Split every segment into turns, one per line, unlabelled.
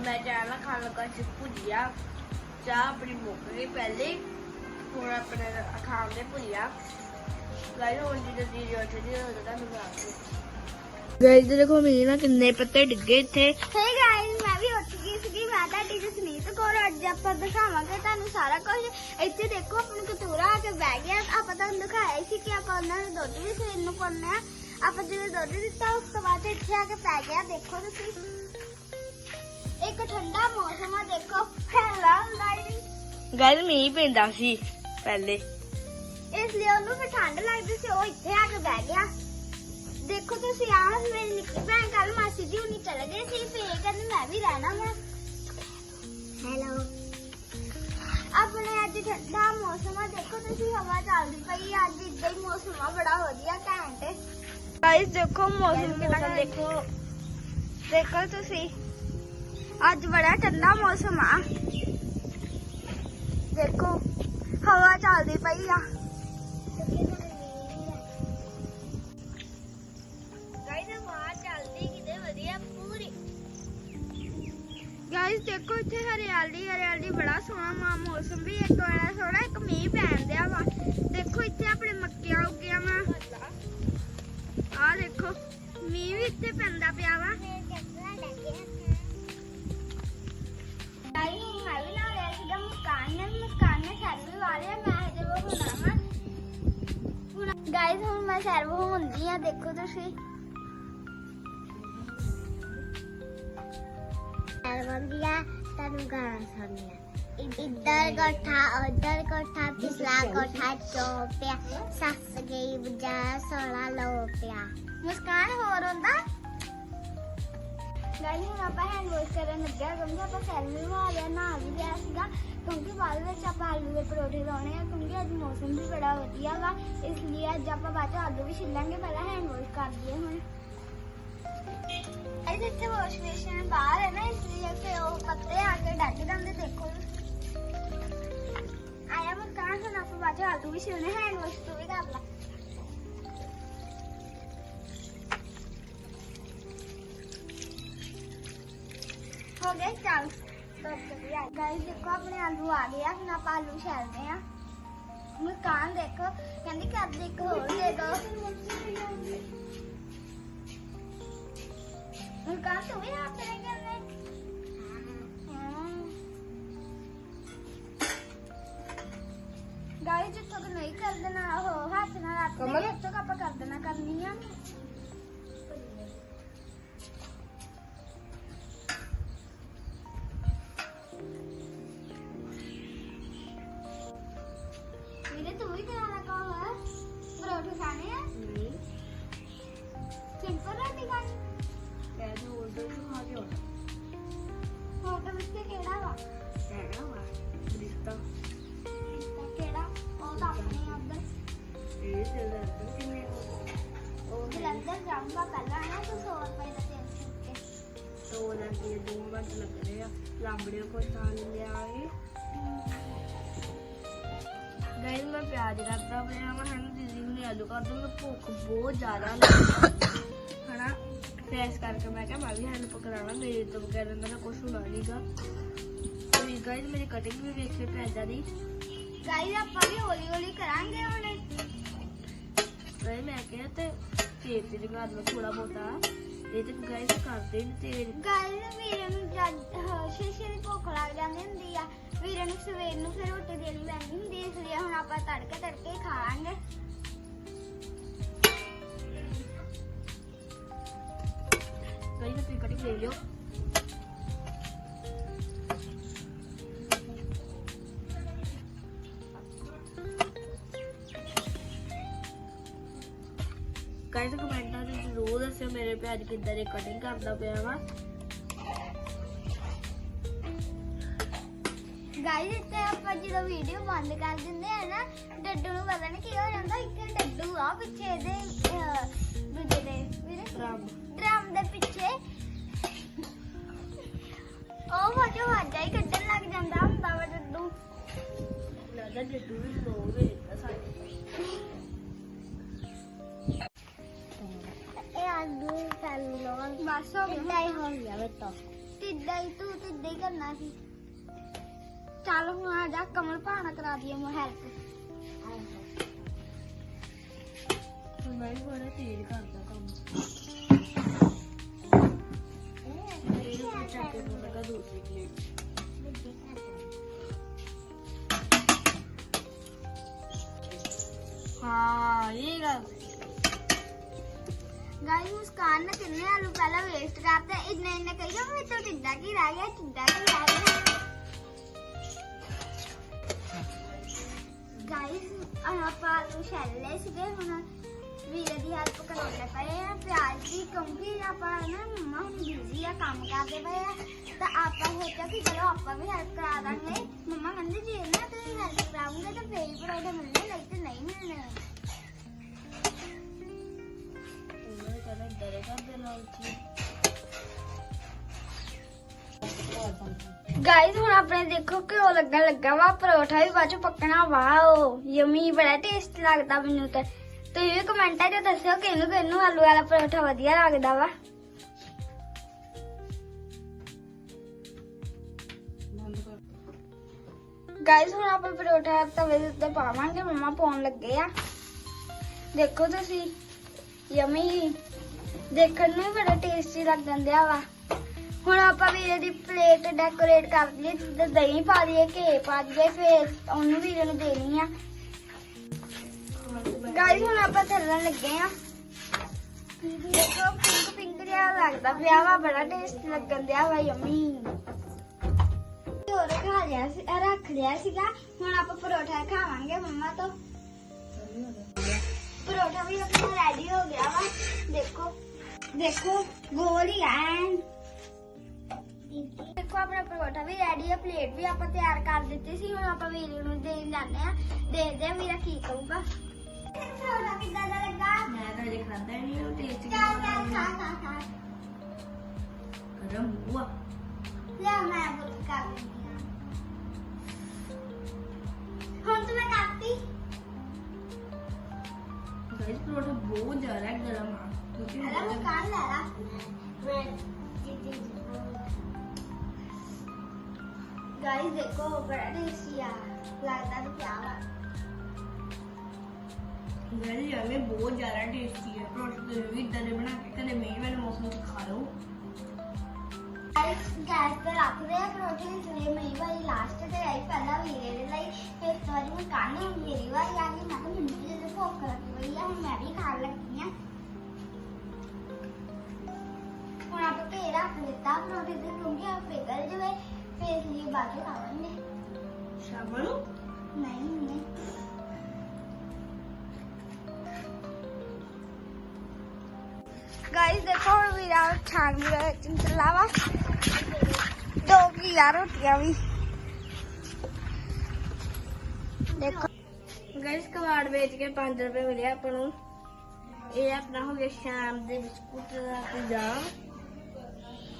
ਮੈਂ ਚਾਹ ਖਾਣ ਲੱਗਾ ਸੀ ਭੁਜੀਆ। ਚਾਹ ਆਪਣੀ ਮੁੱਕ ਗਈ ਪਹਿਲੇ। ਹੁਣ ਆਪਣੇ ਖਾਣ ਦੇ ਭੁਜੀਆ। ਗਾਇਸ ਹੁਣ ਜਦੋਂ ਦੀ ਉੱਠਦੀ ਹੋ ਜਾਂਦਾ ਤੁਹਾਨੂੰ ਬਣਾ ਗਾਇਸ ਦੇਖੋ ਮੇਰੇ ਨਾ ਕਿੰਨੇ ਪੱਤੇ ਡਿੱਗੇ ਇੱਥੇ।
ਹੇ ਗਾਇਸ ਮੈਂ ਵੀ ਉੱਠ ਤੁਹਾਡੀ ਜਸਨੀਤ ਕੌਰ ਅੱਜ ਆਪਾਂ ਦਿਖਾਵਾਂਗੇ ਤੁਹਾਨੂੰ ਸਾਰਾ ਕੁਝ ਇੱਥੇ ਦੇਖੋ ਆਪਣਾ ਕਤੂਰਾ ਆ ਕੇ ਬਹਿ ਗਿਆ। ਆਪਾਂ ਤੁਹਾਨੂੰ ਦਿਖਾਇਆ ਸੀ ਕਿ ਆਪਾਂ ਉਹਨਾਂ ਨੂੰ ਦੁੱਧ ਵੀ ਸਵੇਰ ਨੂੰ ਪਾਉਂਦੇ ਆ ਆਪਾਂ ਜਦੋਂ ਦੁੱਧ ਦਿੱਤਾ ਉਸ ਤੋਂ ਬਾਅਦ ਇੱਥੇ ਆ ਕੇ ਪੈ ਗਿਆ। ਦੇਖੋ ਤੁਸੀਂ। ਇੱਕ ਠੰਡਾ ਮੌਸਮ ਆ ਦੇਖੋ। ਹੈਲਾ ਗਾਇਸ
ਗਾਇਸ ਮੀਂਹ ਪੈਂਦਾ ਸੀ ਪਹਿਲੇ।
ਇਸ ਲਈ ਉਹਨੂੰ ਫਿਰ ਠੰਡ ਲੱਗਦੀ ਸੀ ਉਹ ਇੱਥੇ ਆ ਕੇ ਬਹਿ ਗਿਆ। ਦੇਖੋ ਤੁਸੀਂ ਆ ਮੇਰੀ ਨਿੱਕੀ ਭੈਣ ਕੱਲ ਮਾਸੀ ਜੀ ਹੁਣੀ ਚਲੇ ਗਏ ਸੀ। ਫੇਰ ਕਹਿੰਦੇ ਮੈਂ ਵੀ ਰਹਿਣਾ ਵਾ। ਹੈਲੋ ਆਪਣੇ ਅੱਜ ਠੰਡਾ ਮੌਸਮ ਆ। ਦੇਖੋ ਤੁਸੀਂ ਹਵਾ ਚੱਲਦੀ ਪਈ ਆ, ਅੱਜ ਇਦਾਂ ਹੀ ਮੌਸਮ ਆ। ਬੜਾ ਵਧੀਆ ਘੈਂਟ।
ਗਾਇਸ ਦੇਖੋ
ਮੌਸਮ ਕਿੰਨਾ
ਦੇਖੋ।
ਦੇਖੋ। ਤੁਸੀਂ। ਅੱਜ ਬੜਾ ਠੰਡਾ ਮੌਸਮ ਆ। ਦੇਖੋ। ਹਵਾ ਚੱਲਦੀ ਪਈ ਆ।
ਗਾਇਸ
ਦੇਖੋ ਇੱਥੇ ਹਰਿਆਲੀ ਹਰਿਆਲੀ ਬੜਾ ਸੋਹਣਾ ਮਾ ਮੌਸਮ ਵੀ ਇੱਕ ਬੜਾ ਸਰਵੰਦੀਆ ਤੈਨੂੰ ਗਾਣਾ ਸੁਣਿਆ ਇੱਧਰ ਕੋਠਾ ਉੱਧਰ ਕੋਠਾ ਪਿਛਲਾ ਕੋਠਾ ਚੋਪਿਆ ਸੱਸ ਗਈ ਬਜਾ ਸੋਲਾ ਲੋਪਿਆ ਮੁਸਕਾਨ ਹੋਰ ਹੁੰਦਾ ਗਾਈ ਹੁਣ ਆਪਾਂ ਹੈਂਡ ਵਾਸ਼ ਕਰਨ ਲੱਗਿਆ ਕਿਉਂਕਿ ਆਪਾਂ ਸੈਲਫੀ ਵਾ ਲਿਆ ਨਾ ਵੀ ਲਿਆ ਸੀਗਾ ਕਿਉਂਕਿ ਬਾਅਦ ਵਿੱਚ ਆਪਾਂ ਆਲੂ ਦੇ ਪਰੌਂਠੇ ਲਾਉਣੇ ਆ ਕਿਉਂਕਿ ਅੱਜ ਮੌਸਮ ਵੀ ਬੜਾ ਵਧੀਆ ਵਾ ਇਸ ਲਈ ਅੱਜ ਆਪਾਂ ਬਾਅਦ ਚ ਆਲੂ ਵੀ ਛਿੱਲਾਂਗੇ ਪਹਿਲਾਂ ਹੈਂਡ ਵਾਸ਼ ਕਰ ਲਈਏ ਹੁਣ ਇਹ ਇੱਥੇ ਵਾਸ਼ ਬੇਸਿਨ ਬਾਹਰ ਹੈ ਨਾ, ਇਸ ਲਈ ਫਿਰ ਉਹ ਪੱਤੇ ਆ ਕੇ ਡੱਗ ਜਾਂਦੇ, ਦੇਖੋ। ਆਇਆ ਮੈਂ ਕਹਾਂ ਹੁਣ ਆਪਾਂ ਬਾਅਦ ਚ ਆਲੂ ਵੀ ਛਿੱਲਣੇ ਹੈਂਡ ਵਾਸ਼ ਤੂੰ ਵੀ ਕਰ ਲਾ। ਹੋ ਗਏ ਚੱਲ। ਗਾਇਸ ਦੇਖੋ, ਆਪਣੇ ਆਲੂ ਆ ਗਏ ਆ, ਹੁਣ ਆਪਾਂ ਆਲੂ ਛਿਲਦੇ ਆ। ਮੁਸਕਾਨ ਦੇਖੋ, ਕਹਿੰਦੀ ਕਰ ਦੇ ਇੱਕ ਹੋਰ ਦੇ ਦੋ। ਤੂੰ ਵੀ ਹੱਥ ਨਹੀਂ ਕਰਨੇ ਗਾਇਸ ਜਿੱਥੋਂ ਨਹੀਂ ਕਰ ਦੇਣਾ ਉਹ ਹੱਥ ਨਾਲ ਇੱਥੋਂ ਤੱਕ ਆਪਾਂ ਕਰ ਦੇਣਾ ਕਰਨੀ ਆ। ਦੋ
ਮਿੰਟ ਲੱਗਦੇ ਆ। ਲਾਂਬੜੇ ਕੋ ਸਾਨ ਲਿਆਏ ਗਾਇਸ ਮੈਂ ਪਿਆਜ਼ ਕਰਦਾ ਪਿਆ ਮੈਂ ਹਨ ਦੀਦੀ ਨੇ ਆਲੂ ਕਰ ਦੂੰਗਾ ਭੁੱਖ ਬਹੁਤ ਜ਼ਿਆਦਾ ਲੱਗੀ ਹਨਾ ਫੇਸ ਕਰਕੇ ਮੈਂ ਕਿਹਾ ਮੈਂ ਵੀ ਹੈਲਪ ਕਰਾਣਾ ਮੇਰੇ ਤੋਂ ਬਗੈਰ ਇਹਨਾਂ ਦਾ ਕੁਝ ਹੋਣਾ ਨਹੀਂਗਾ ਤੇ ਗਾਇਸ ਮੇਰੀ ਕਟਿੰਗ ਵੀ ਵੇਖੇ ਪਿਆਜ਼ਾਂ ਦੀ
ਗਾਈਸ ਆਪਾਂ ਵੀ ਹੌਲੀ ਹੌਲੀ ਕਰਾਂਗੇ ਹੁਣ।
ਗਾਇਸ ਮੈਂ ਕਿਹਾ ਤੇ ਕੇਕ ਤੇ ਜਗਾ ਦੋ ਥੋੜਾ ਬਹੁਤਾ। ਇਹ ਤੇ ਗਾਇਸ ਕਰਦੇ ਨੇ ਤੇ
ਗਾਈਸ ਵੀਰੇ ਨੂੰ ਜਦ ਸ਼ੀਸ਼ੇ ਦੀ ਭੁੱਖ ਲੱਗ ਜਾਂਦੀ ਹੁੰਦੀ ਆ। ਵੀਰੇ ਨੂੰ ਸਵੇਰ ਨੂੰ ਫਿਰ ਰੋਟੀ ਦੇਣੀ ਪੈਂਦੀ ਹੁੰਦੀ ਇਸ ਲਈ ਹੁਣ ਆਪਾਂ ਤੜਕੇ ਤੜਕੇ ਖਾਵਾਂਗੇ।
ਗਾਇਸ ਆਪਣੀ ਕਟਿੰਗ ਲੈ ਲਿਓ ਮੇਰੇ ਪਿਆਜ਼ ਕਿੱਦਾਂ ਦੇ ਕਟਿੰਗ ਕਰਦਾ ਪਿਆ ਵਾ।
ਗਾਈਸ ਇੱਥੇ ਆਪਾਂ ਜਦੋਂ ਵੀਡੀਓ ਬੰਦ ਕਰ ਦਿੰਦੇ ਆ ਨਾ ਡੱਡੂ ਨੂੰ ਪਤਾ ਨਹੀਂ ਕੀ ਹੋ ਜਾਂਦਾ ਇੱਕ ਡੱਡੂ ਆ ਪਿੱਛੇ ਇਹਦੇ ਦੂਜੇ ਦੇ ਵੀਰੇ।
ਡਰਮ।
ਡਰਮ ਦੇ ਪਿੱਛੇ। ਉਹ ਫੋਟੋ ਵਾਜਾ ਹੀ ਕੱਢਣ ਲੱਗ ਜਾਂਦਾ ਹੁੰਦਾ ਵਾ ਡੱਡੂ।
ਲੱਗਦਾ ਜੱਟੂ ਵੀ ਲੋਗ ਵੇਖਦਾ ਸਾਡੇ।
ਬਸ ਹੋ ਗਿਆ ਹੀ ਹੋ ਗਿਆ ਬੇਟਾ ਤਿੱਦਾਂ ਹੀ ਤੂੰ ਤਿੱਦਾਂ ਹੀ ਕਰਨਾ ਸੀ। ਚੱਲ ਹੁਣ ਆ ਜਾ ਕਮਲ ਭਾਣਾ ਕਰਾ ਦਈਏ ਮੈਂ ਹੈਲਪ
ਮੈਂ ਵੀ ਬੜਾ ਤੇਜ਼ ਕਰਦਾ ਕੰਮ। ਇਹ ਚੱਕ ਕੇ ਲਗਾ ਦੂਸਰੀ ਪਲੇਟ ਹਾਂ ਇਹ ਗੱਲ।
ਗਾਈ ਮੁਸਕਾਨ ਨੇ ਕਿੰਨੇ ਆਲੂ ਪਹਿਲਾਂ ਵੇਸਟ ਕਰਤੇ ਇੰਨੇ ਇੰਨੇ ਕਹੀਓ ਮੈਂ ਤਾਂ ਤਿੱਦਾਂ ਕੀ ਰਹਿ ਗਿਆ ਤਿੱਦਾਂ ਕੀ ਰਹਿ ਗਿਆ। ਗਾਈਸ ਆਪਾਂ ਆਲੂ ਛੱਲੇ ਸੀਗੇ, ਹੁਣ ਵੀਰੇ ਦੀ ਹੈਲਪ ਕਰਾਉਂਦੇ ਪਏ ਆ, ਪਿਆਜ਼ ਦੀ ਕਿਉਂਕਿ ਆਪਾਂ ਨਾ ਮੰਮਾ ਹੁਣ ਬਿਜ਼ੀ ਆ, ਕੰਮ ਕਰਦੇ ਪਏ ਆ। ਤਾਂ ਆਪਾਂ ਸੋਚਿਆ ਕਿ ਚਲੋ ਆਪਾਂ ਵੀ ਹੈਲਪ ਕਰਾ ਦਾਂਗੇ। ਮੰਮਾ ਕਹਿੰਦੇ ਜੇ ਨਾ ਤੁਸੀਂ ਹੈਲਪ ਕਰਾਉਂਗੇ ਤਾਂ ਫੇਰ ਹੀ ਪਰੌਂਠੇ ਮਿਲਣੇ, ਨਹੀਂ ਤੇ ਨਹੀਂ ਮਿਲਣੇ।
ਉਹਨਾਂ ਨੇ ਕਰਦੇ ਨਾਲ ਚੀ
ਗਾਈਸ ਹੁਣ ਆਪਣੇ ਦੇਖੋ ਘਿਓ ਲੱਗਣ ਲੱਗਾ ਵਾ, ਪਰੌਠਾ ਵੀ ਬਾਅਦ ਪੱਕਣਾ ਵਾਓ ਯਮੀ ਬੜਾ ਟੇਸਟ ਲੱਗਦਾ ਮੈਨੂੰ ਤੇ। ਤੁਸੀਂ ਵੀ ਕਮੈਂਟਾਂ 'ਚ ਦੱਸਿਓ ਕਿਹਨੂੰ ਕਿਹਨੂੰ ਆਲੂ ਵਾਲਾ ਪਰੌਠਾ ਵਧੀਆ ਲੱਗਦਾ ਵਾ।
ਬੰਦ
ਹੁਣ ਆਪਾਂ ਪਰੌਠਾ ਤਵੇ ਦੇ ਉੱਤੇ ਪਾਵਾਂਗੇ, ਮੰਮਾ ਪਾਉਣ ਲੱਗੇ ਆ। ਦੇਖੋ ਤੁਸੀਂ। ਯਮੀ ਦੇਖਣ ਨੂੰ ਵੀ ਬੜਾ ਟੇਸਟੀ ਲੱਗਣ ਦਿਆ ਵਾ। ਹੁਣ ਆਪਾਂ ਵੀਰੇ ਦੀ ਪਲੇਟ ਡੈਕੋਰੇਟ ਕਰ ਦਈਏ, ਤੇ ਦਹੀਂ ਪਾ ਦਈਏ, ਘੇ ਪਾ ਦਈਏ, ਫਿਰ ਉਹਨੂੰ ਵੀਰੇ ਨੂੰ ਦੇਣੀ ਆ। ਗਾਈਸ ਹੁਣ ਆਪਾਂ ਚੱਲਣ ਲੱਗੇ ਆ। ਦੇਖੋ ਪਿੰਕ ਪਿੰਕ ਜਿਹਾ ਲੱਗਦਾ ਪਿਆ ਵਾ, ਬੜਾ ਟੇਸਟ ਲੱਗਣ ਦਿਆ ਵਾ ਯਮੀ ਹੋਰ ਖਾ ਲਿਆ ਸੀ, ਰੱਖ ਲਿਆ ਸੀਗਾ। ਹੁਣ ਆਪਾਂ ਪਰੋਠਾ ਖਾਵਾਂਗੇ ਮੰਮਾ ਤੋਂ। ਪਰੌਠਾ ਵੀ ਆਪਣਾ ਰੈਡੀ ਹੋ ਗਿਆ ਵਾ ਦੇਖੋ ਦੇਖੋ ਗੋਲ ਹੀ ਐਨ ਦੇਖੋ ਆਪਣਾ ਪਰੌਠਾ ਵੀ ਰੈਡੀ ਹੈ ਪਲੇਟ ਵੀ ਆਪਾਂ ਤਿਆਰ ਕਰ ਦਿੱਤੀ ਸੀ ਹੁਣ ਆਪਾਂ ਵੀਰੇ ਨੂੰ ਦੇਣ ਜਾਂਦੇ ਆ ਦੇਖਦੇ ਆ ਵੀਰਾ ਕੀ ਕਹੂਗਾ ਪਰੌਠਾ ਕਿੱਦਾਂ ਦਾ ਲੱਗਾ
ਮੈਂ ਤਾਂ ਅਜੇ ਖਾਦਾ ਨਹੀਂ ਉਹ ਟੇਸਟ
ਚੱਲ ਚੱਲ ਖਾ ਖਾ ਖਾ
ਗਰਮ ਹੁਆ
ਲਿਆ ਮੈਂ ਬੁੱਕ ਕਰ ਦਿੰਦੀ ਹਾਂ ਹੁਣ ਤੂੰ ਮੈਂ ਕਰਤੀ
ਗਾਇਸ ਪਰੋਠਾ ਬਹੁਤ ਜ਼ਿਆਦਾ ਗਰਮ ਆ। ਕਿਉਂਕਿ
ਅਰੇ ਮੈਂ ਕਰ ਲੈ ਲਾ। ਮੈਂ ਦੇਖੋ ਬੜਾ ਟੇਸਟੀ ਆ। ਲੱਗਦਾ ਤਾਂ ਪਿਆ ਵਾ।
ਗਾਇਸ ਯਾਰ ਬਹੁਤ ਜ਼ਿਆਦਾ ਟੇਸਟੀ ਹੈ। ਪਰੋਠੇ ਤੇ ਵੀ ਇਦਾਂ ਦੇ ਬਣਾ ਕੇ ਕਦੇ ਮੀਂਹ ਵਾਲੇ ਮੌਸਮ 'ਚ ਖਾ ਲਓ।
ਗੈਸ ਤੇ ਰੱਖਦੇ ਆ ਪਰੌਂਠੇ ਜਿਹੜੇ ਮੇਰੀ ਵਾਰੀ ਲਾਸਟ ਤੇ ਆਈ ਪਹਿਲਾਂ ਵੀਰੇ ਦੇ ਲਈ ਫਿਰ ਇਸ ਵਾਰੀ ਮੈਂ ਕਾਹਨੇ ਹੁਣ ਮੇਰੀ ਵਾਰੀ ਆ ਗਈ ਮੈਂ ਤਾਂ ਮੈਨੂੰ ਵੀ ਜਦੋਂ ਭੁੱਖ ਲੱਗੀ ਹੋਈ ਆ ਹੁਣ ਮੈਂ ਵੀ ਖਾਣ ਲੱਗੀ ਆ। ਹੁਣ ਆਪਾਂ ਘੇ ਰੱਖ ਦਿੱਤਾ ਪਰੌਂਠੇ ਤੇ ਕਿਉਂਕਿ ਆ ਪਿਘਲ ਜਵੇ ਫਿਰ ਇਸ ਲਈ ਬਾਅਦ ਚ ਖਾਵਾਂਗੇ।
ਸ਼ਾਮ ਨੂੰ
ਨਹੀਂ। ਨਹੀਂ ਦੋ ਕਿਲਾ ਰੋਟੀਆਂ ਵੀ। ਦੇਖੋ।
ਗਾਇਸ ਕਵਾੜ ਵੇਚ ਕੇ 5 ਰੁਪਏ ਮਿਲੇ ਆਪਾਂ ਨੂੰ। ਇਹ ਆਪਣਾ ਹੋ ਗਿਆ ਸ਼ਾਮ ਦੇ ਬਿਸਕੁਟ ਦਾ ਇੰਤਜ਼ਾਮ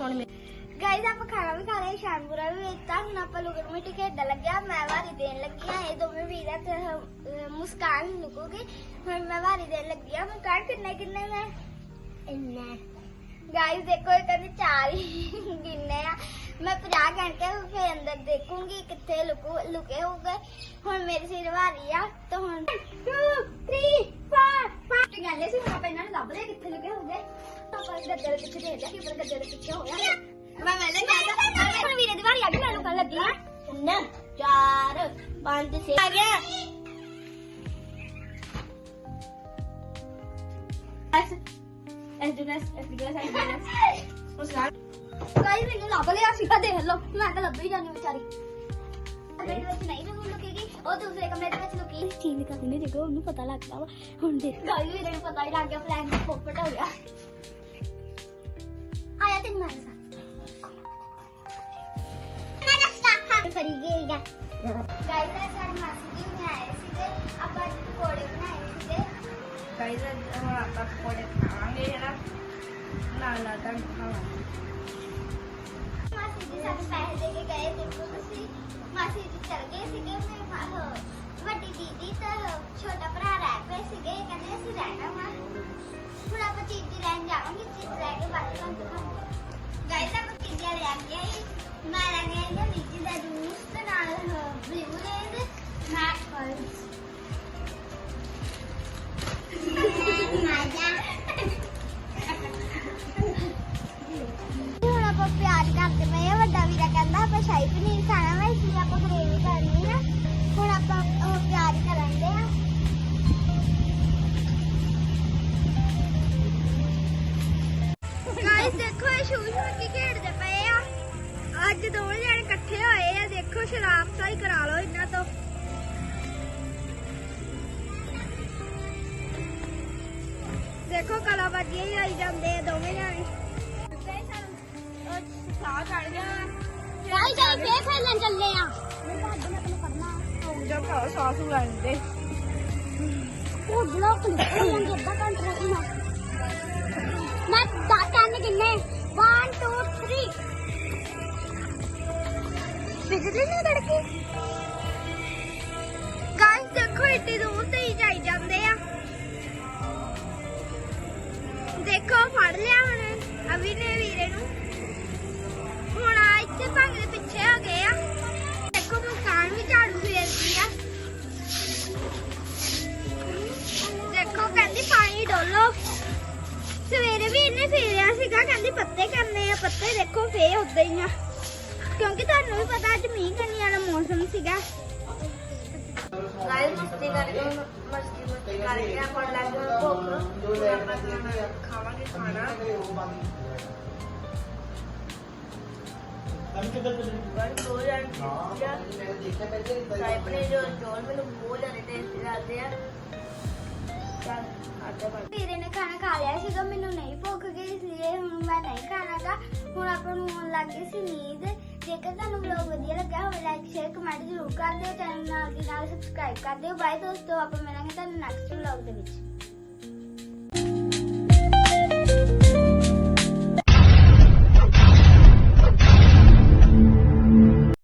ਹੁਣ ਮੈਂ
ਆਪਾਂ ਖਾਣਾ ਵੀ ਖਾ ਲਿਆ ਸ਼ਾਨਪੁਰਾ ਵੀ ਵੇਚਤਾ। ਹੁਣ ਆਪਾਂ ਲੁਕਣ ਮਿੱਟੀ ਖੇਡਣ ਲੱਗਿਆ। ਮੈਂ ਵਾਰੀ ਦੇਣ ਲੱਗੀ ਆ ਇਹ ਦੋਵੇਂ ਵੀਰਾ ਤੇ ਅਹ, ਮੁਸਕਾਨ ਲੁਕੋਗੇ। ਹੁਣ ਮੈਂ ਵਾਰੀ ਦੇਣ ਲੱਗੀ ਆ ਕਿੰਨੇ ਕਿੰਨੇ ਮੈਂ? ਇੰਨੇ। ਗਾਈਸ ਦੇਖੋ ਇਹ ਕਹਿੰਦੇ ਚਾਰ ਹੀ ਗਿੰਨੇ ਆ। ਮੈਂ 50 ਘੰਟੇ ਫਿਰ ਅੰਦਰ ਦੇਖੂੰਗੀ ਕਿੱਥੇ ਲੁਕੋ ਲੁਕੇ ਹੋਗੇ ਹੁਣ ਮੇਰੀ ਸਿਰ ਵਾਰੀ ਆ ਤਾਂ ਹੁਣ 2 3 4 5 ਕਹਿੰਦੇ ਸੀ? ਆਪਾਂ ਇਹਨਾਂ ਨੂੰ ਲੱਭਦੇ ਕਿੱਥੇ ਲੁਕੇ ਹੋਗੇ ਆਪਾਂ ਇਸ ਗੱਦੇ ਦੇ ਪਿੱਛੇ ਦੇ ਲਿਆ ਕਿ ਪਰ ਗੱਦੇ ਦੇ ਪਿੱਛੇ ਹੋ ਗਿਆ ਮੈਂ ਮੈਨੇ ਕਹਿੰਦਾ ਹੁਣ ਵੀਰੇ ਦੀ ਵਾਰੀ ਆ ਗਈ ਮੈਨੂੰ ਕੱਲ ਲੱਗੀ
ਨਾ 4 5 6 ਆ ਗਿਆ। ਜੁਨਸ ਐਸ ਜੁਨਸ ਉਸ ਨਾਲ
ਗਾਈਸ ਮੈਨੂੰ ਲੱਭ ਲਿਆ ਸੀਗਾ ਦੇਖ ਲਓ। ਮੈਂ ਤਾਂ ਲੱਭੀ ਜਾਂਦੀ ਵਿਚਾਰੀ। ਦੇ ਵਿੱਚ ਨਹੀਂ ਲੁਕ ਲੁਕੇਗੀ। ਉਹ ਦੂਸਰੇ ਕਮਰੇ ਦੇ ਵਿੱਚ ਲੁਕੀ। ਚੀਨ ਕਰਨੇ ਦੇਖੋ ਉਹਨੂੰ ਪਤਾ ਲੱਗਦਾ ਵਾ। ਹੁਣ ਦੇਖ। ਗਾਈਸ ਵੀਰੇ ਨੂੰ ਪਤਾ ਹੀ ਲੱਗ ਗਿਆ ਪਲਾਨ ਪੋਪਟ ਹੋ ਗਿਆ। ਆਇਆ ਤੇ ਸਾ ਮੈਂ ਰਸਤਾ ਫਰੀ ਗਏਗਾ ਗਾਈਸ ਸਾਡੀ ਮਾਸੀ
ਗਾਇਸ ਹੁਣ ਆਪਾਂ ਪਕੌੜੇ ਖਾਵਾਂਗੇ ਹੈ ਨਾ ਨਾਲ ਨਾਲ ਤਾਂ ਖਾਵਾਂਗੇ
ਮਾਸੀ ਜੀ ਸਾਨੂੰ ਪੈਸੇ ਦੇ ਕੇ ਗਏ ਦੇਖੋ ਤੁਸੀਂ ਮਾਸੀ ਸਾਹ
ਚੜ ਗਿਆ।
ਗਾਇਸ ਜਾਈ ਫੇਰ ਖੇਲਣ ਚੱਲੇ ਆ।
ਜਾ ਭਰਾ ਸਾਹ ਸੁ ਲੈਂਦੇ।
ਉਹ ਬਲੌਕ ਲਿਖ ਲੈਂਗੇ ਅੱਧਾ ਘੰਟਾ ਰੱਖਣਾ ਮੈਂ ਕਿੰਨੇ? 1 2 3 ਬਿਜਲੀ ਨਹੀਂ ਕੜਕੀ ਗਾਇਸ ਦੇਖੋ ਇੱਡੀ ਦੂਰ। ਫੇ ਉਦਾਂ ਹੀ ਆ। ਕਿਉਂਕਿ ਤੁਹਾਨੂੰ ਵੀ ਪਤਾ ਅੱਜ ਮੀਂਹ ਕਣੀ ਵਾਲਾ ਮੌਸਮ ਸੀਗਾ।
ਗਾਇਸ ਮਸਤੀ ਕਰਕੇ ਮਸਤੀ ਮਸਤੀ ਕਰਕੇ ਆਪਾਂ ਲੱਗ ਗਏ ਭੁੱਖ। ਹੁਣ ਆਪਾਂ ਖਾਣਾ ਖਾਵਾਂਗੇ ਖਾਣਾ। ਗਾਇਸ ਦੋ ਜਾਣ ਸਾਈਪ ਨੇ ਜੋ ਚੋਲ ਮੈਨੂੰ ਬਹੁਤ ਜ਼ਿਆਦਾ ਟੇਸਟੀ ਲੱਗਦੇ ਆ।
ਵੀਰੇ ਨੇ ਖਾਣਾ ਖਾ ਲਿਆ ਸੀਗਾ, ਮੈਨੂੰ ਨਹੀਂ ਭੁੱਖ ਗਈ ਇਸ ਲਈ ਹੁਣ ਮੈਂ ਨਹੀਂ ਖਾਣਾਗਾ ਹੁਣ ਆਪਾਂ ਨੂੰ ਆਉਣ ਲੱਗ ਗਈ ਸੀ ਨੀਂਦ। ਜੇਕਰ ਤੁਹਾਨੂੰ ਵਲੌਗ ਵਧੀਆ ਲੱਗਾ ਹੋਵੇ ਲਾਈਕ ਸ਼ੇਅਰ ਕਮੈਂਟ ਜ਼ਰੂਰ ਕਰ ਦਿਓ। ਚੈਨਲ ਨਾਲ ਦੀ ਨਾਲ ਸਬਸਕ੍ਰਾਈਬ ਕਰ ਦਿਓ। ਬਾਏ ਦੋਸਤੋ, ਆਪਾਂ ਮਿਲਾਂਗੇ ਤੁਹਾਨੂੰ ਨੈਕਸਟ ਵਲੌਗ ਦੇ ਵਿੱਚ।